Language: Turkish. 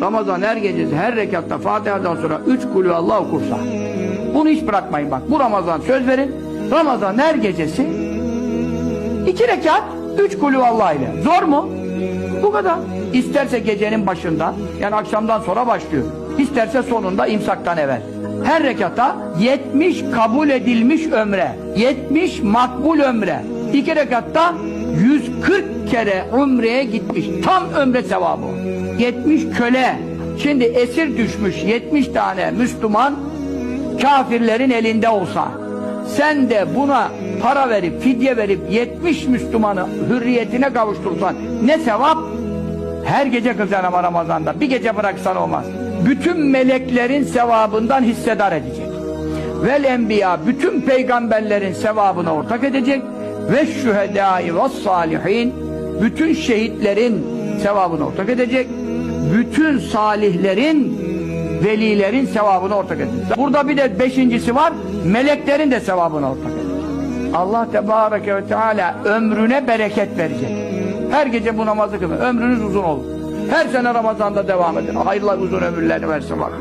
Ramazan her gecesi her rekatta Fatiha'dan sonra üç kulü Allah okursa bunu hiç bırakmayın bak. Bu Ramazan söz verin. Ramazan her gecesi iki rekat üç kulü Allah ile. Zor mu? Bu kadar. İsterse gecenin başında yani akşamdan sonra başlıyor. İsterse sonunda imsaktan evvel. Her rekata 70 kabul edilmiş ömre. 70 makbul ömre. İki rekatta 140 kere umreye gitmiş. Tam ömre sevabı. 70 köle. Şimdi esir düşmüş 70 tane Müslüman kafirlerin elinde olsa sen de buna para verip fidye verip 70 Müslümanı hürriyetine kavuştursan ne sevap? Her gece kılsan ama Ramazan'da bir gece bıraksan olmaz. Bütün meleklerin sevabından hissedar edecek. Vel enbiya bütün peygamberlerin sevabına ortak edecek ve şühedai ve salihin bütün şehitlerin sevabına ortak edecek. Bütün salihlerin velilerin sevabına ortak edecek. Burada bir de beşincisi var. Meleklerin de sevabına ortak edecek. Allah Tebareke ve Teala ömrüne bereket verecek. Her gece bu namazı kılın. Ömrünüz uzun olur. Her sene Ramazan'da devam edin. Hayırlı uzun ömürlerini versin bak.